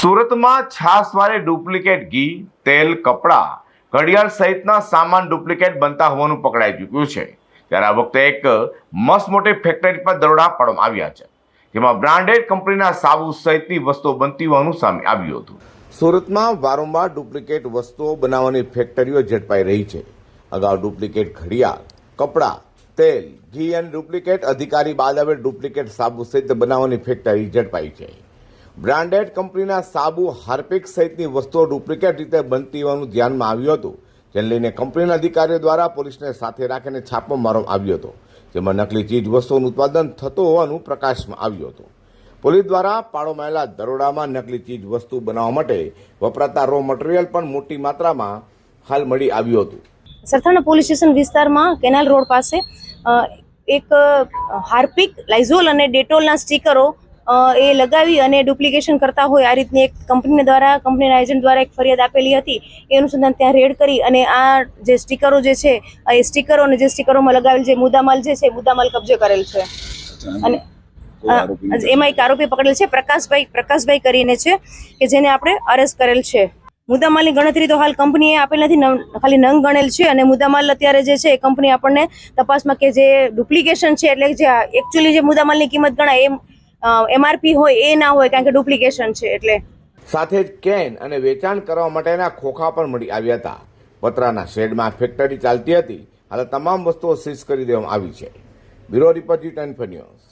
સુરતમાં છાસવાળે ડુપ્લિકેટ ઘી, તેલ, કપડાં, ઘડિયાળ સહિતના સામાન ડુપ્લિકેટ બનતા હોવાનું પકડાઈ ચૂક્યું છે. ત્યારે આ વખતે એક મસ્ત મોટી ફેક્ટરી પર દરોડા પાડવામાં આવ્યા છે. જેમાં બ્રાન્ડેડ કંપનીના સાબુ સહિતની વસ્તુઓ બનતી હોવાનું સામે આવ્યું હતું. સુરતમાં વારંવાર ડુપ્લિકેટ વસ્તુઓ બનાવવાની ફેક્ટરીઓ ઝડપાઈ રહી છે. અગાઉ ડુપ્લિકેટ ઘડિયાળ, કપડાં, તેલ, ઘી અને ડુપ્લિકેટ અધિકારી બાદ હવે ડુપ્લિકેટ સાબુ સહિત બનાવવાની ફેક્ટરી ઝડપાઈ છે. બ્રાન્ડેડ કંપનીના સાબુ, હાર્પિક સહિતની વસ્તુઓ ડુપ્લિકેટ રીતે બનતી હોવાનું ધ્યાનમાં આવ્યું હતું, જેને લઈને કંપનીના અધિકારીઓ દ્વારા પોલીસને સાથે રાખીને છાપો મારવામાં આવ્યો હતો, જેમાં નકલી ચીજ વસ્તુઓનું ઉત્પાદન થતું હોવાનું પ્રકાશમાં આવ્યું હતું. પોલીસ દ્વારા પાડવામાં આવેલા દરોડામાં નકલી ચીજ વસ્તુ બનાવવા માટે વપરાતા રો મટીરિયલ પણ મોટી માત્રામાં હાલ મળી આવ્યું હતું. સરથાણા પોલીસ સ્ટેશન વિસ્તારમાં કેનાલ રોડ પાસે એક હાર્પિક, લાઇઝોલ અને ડેટોલના સ્ટીકરો એ લગાવી અને ડુપ્લિકેશન કરતા હોય આ રીતની એક કંપની દ્વારા કંપનીના એજન્ટ દ્વારા એક ફરિયાદ આપેલી હતી. એ અનુસંધાન ત્યાં રેડ કરી અને આ જે સ્ટીકરો જે છે એ સ્ટીકરો અને જે સ્ટીકરોમાં લગાવેલ જે મુદ્દામાલ જે છે એ મુદ્દામાલ કબજે કરેલ છે. અને એમાં એક આરોપી પકડેલ છે પ્રકાશભાઈ પ્રકાશભાઈ કરીને છે કે જેને આપણે અરેસ્ટ કરેલ છે. મુદ્દામાલની ગણતરી તો હાલ કંપનીએ આપેલ નથી ખાલી નંગ ગણેલ છે અને મુદ્દામાલ અત્યારે જે છે એ કંપની આપણને તપાસમાં કે જે ડુપ્લિકેશન છે એટલે જે એકચ્યુઅલી જે મુદ્દામાલની કિંમત ગણાય એમ એમઆરપી હોય એ ના હોય કારણ કે ડુપ્લિકેશન છે એટલે. સાથે જ કેન અને વેચાણ કરવા માટેના ખોખા પણ મળી આવ્યા હતા. પતરાના શેડમાં ફેક્ટરી ચાલતી હતી. હાલ તમામ વસ્તુઓ સીઝ કરી દેવામાં આવી છે. બ્યુરો રિપોર્ટ જી ટેન